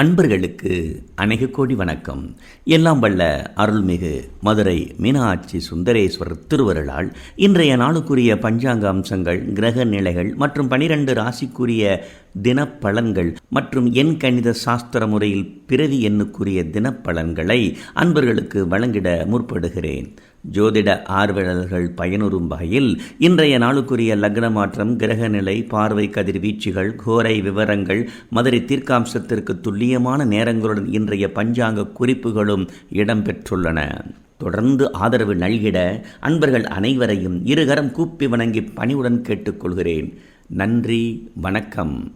அன்பர்களுக்கு அநேக கோடி வணக்கம். எல்லாம் வல்ல அருள்மிகு மதுரை மீனாட்சி சுந்தரேஸ்வரர் திருவருளால் இன்றைய நாளுக்குரிய பஞ்சாங்க அம்சங்கள் கிரக நிலைகள் மற்றும் பனிரெண்டு ராசிக்குரிய தினப்பலன்கள் மற்றும் என் கணித சாஸ்திர முறையில் பிறவி எண்ணுக்குரிய தினப்பலன்களை அன்பர்களுக்கு வழங்கிட முற்படுகிறேன். ஜோதிட ஆர்வலர்கள் பயனுறும் வகையில் இன்றைய நாளுக்குரிய லக்ன மாற்றம் கிரகநிலை பார்வை கதிர்வீச்சுகள் கோரை விவரங்கள் மதுரை தீர்க்காம்சத்திற்கு துல்லியமான நேரங்களுடன் இன்றைய பஞ்சாங்க குறிப்புகளும் இடம்பெற்றுள்ளன. தொடர்ந்து ஆதரவு நல்கிட அன்பர்கள் அனைவரையும் இருகரம் கூப்பி வணங்கி பணிவுடன் கேட்டுக்கொள்கிறேன். நன்றி வணக்கம்.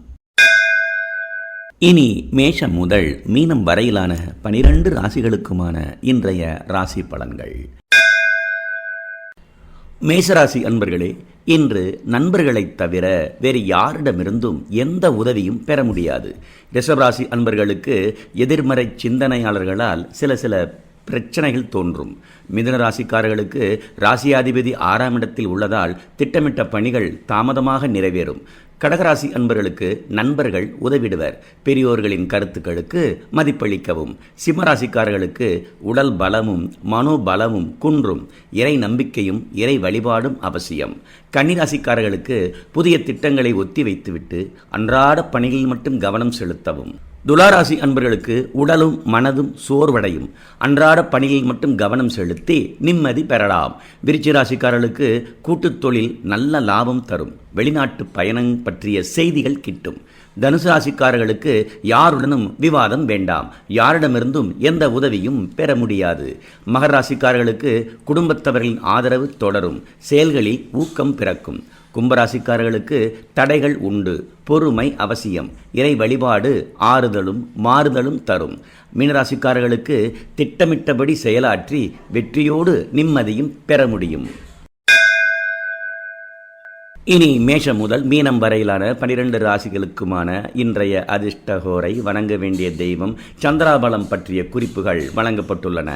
இனி மேஷம் முதல் மீனம் வரையிலான பனிரெண்டு ராசிகளுக்குமான இன்றைய ராசி பலன்கள். மேசராசி அன்பர்களே இன்று நண்பர்களைத் தவிர வேறு யாரிடமிருந்தும் எந்த உதவியும் பெற முடியாது. ரிஷபராசி அன்பர்களுக்கு எதிர்மறை சிந்தனையாளர்களால் சில சில பிரச்சனைகள் தோன்றும். மிதுன ராசிக்காரர்களுக்கு ராசியாதிபதி ஆறாம் இடத்தில் உள்ளதால் திட்டமிட்ட பணிகள் தாமதமாக நிறைவேறும். கடகராசி அன்பர்களுக்கு நண்பர்கள் உதவிடுவர். பெரியோர்களின் கருத்துக்களுக்கு மதிப்பளிக்கவும். சிம்மராசிக்காரர்களுக்கு உடல் பலமும் மனோபலமும் குன்றும். இறை நம்பிக்கையும் இறை வழிபாடும் அவசியம். கன்னிராசிக்காரர்களுக்கு புதிய திட்டங்களை ஒத்தி வைத்துவிட்டு அன்றாட பணிகளில் மட்டும் கவனம் செலுத்தவும். துளாராசி அன்பர்களுக்கு உடலும் மனதும் சோர்வடையும். அன்றாட பணியில் மட்டும் கவனம் செலுத்தி நிம்மதி பெறலாம். விருச்சிராசிக்காரர்களுக்கு கூட்டுத் தொழில் நல்ல லாபம் தரும். வெளிநாட்டு பயணம் பற்றிய செய்திகள் கிட்டும். தனுசு ராசிக்காரர்களுக்கு யாருடனும் விவாதம் வேண்டாம். யாரிடமிருந்தும் எந்த உதவியும் பெற முடியாது. மகர ராசிக்காரர்களுக்கு குடும்பத்தவர்களின் ஆதரவு தொடரும். செயல்களில் ஊக்கம் பிறக்கும். கும்பராசிக்காரர்களுக்கு தடைகள் உண்டு. பொறுமை அவசியம். இறை வழிபாடு ஆறுதலும் மாறுதலும் தரும். மீனராசிக்காரர்களுக்கு திட்டமிட்டபடி செயலாற்றி வெற்றியோடு நிம்மதியும் பெற முடியும். இனி மேஷம் முதல் மீனம் வரையிலான பனிரெண்டு ராசிகளுக்குமான இன்றைய அதிர்ஷ்டகோரை வணங்க வேண்டிய தெய்வம் சந்திராபலம் பற்றிய குறிப்புகள் வழங்கப்பட்டுள்ளன.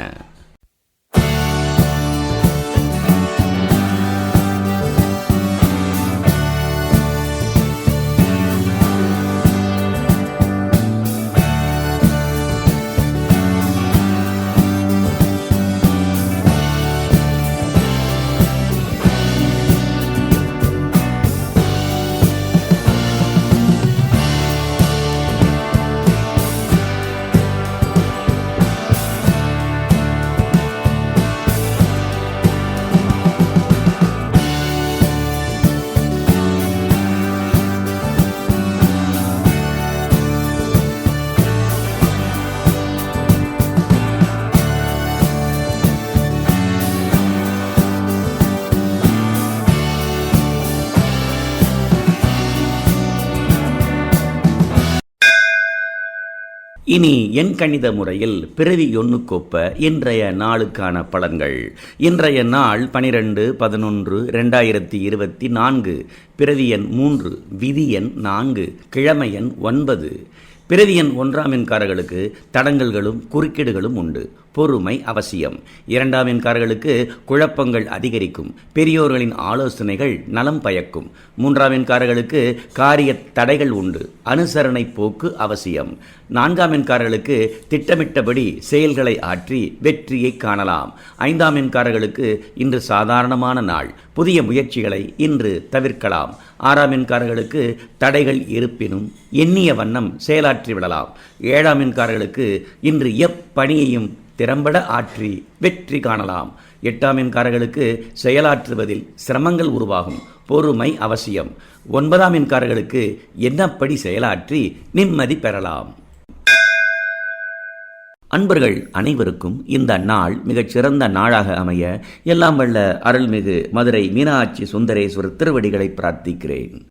இனி என் கணித முறையில் பிறவி ஒன்றுக்கொப்ப இன்றைய நாளுக்கான பலன்கள். இன்றைய நாள் பனிரெண்டு பதினொன்று ரெண்டாயிரத்தி இருபத்தி நான்கு. பிறவி எண் மூன்று விதி எண் நான்கு கிழமை எண் ஒன்பது. பிறவி எண் ஒன்றாம் எண்காரர்களுக்கு தடங்கல்களும் குறுக்கீடுகளும் உண்டு. பொறுமை அவசியம். இரண்டாம் எண்காரர்களுக்கு குழப்பங்கள் அதிகரிக்கும். பெரியோர்களின் ஆலோசனைகள் நலம் பயக்கும். மூன்றாம் எண்காரர்களுக்கு காரிய தடைகள் உண்டு. அனுசரணை போக்கு அவசியம். நான்காம் எண்காரர்களுக்கு திட்டமிட்டபடி செயல்களை ஆற்றி வெற்றியை காணலாம். ஐந்தாம் எண்காரர்களுக்கு இன்று சாதாரணமான நாள். புதிய முயற்சிகளை இன்று தவிர்க்கலாம். ஆறாம் எண்காரர்களுக்கு தடைகள் இருப்பினும் எண்ணிய வண்ணம் செயலாற்றி விடலாம். ஏழாம் எண்காரர்களுக்கு இன்று எப்பணியையும் திறம்பட ஆற்றி வெற்றி காணலாம். எட்டாம் எண்காரர்களுக்கு செயலாற்றுவதில் சிரமங்கள் உருவாகும். பொறுமை அவசியம். ஒன்பதாம் எண்காரர்களுக்கு என்னப்படி செயலாற்றி நிம்மதி பெறலாம்? அன்பர்கள் அனைவருக்கும் இந்த நாள் மிகச் சிறந்த நாளாக அமைய எல்லாம் வல்ல அருள்மிகு மதுரை மீனாட்சி சுந்தரேஸ்வரர் திருவடிகளை பிரார்த்திக்கிறேன்.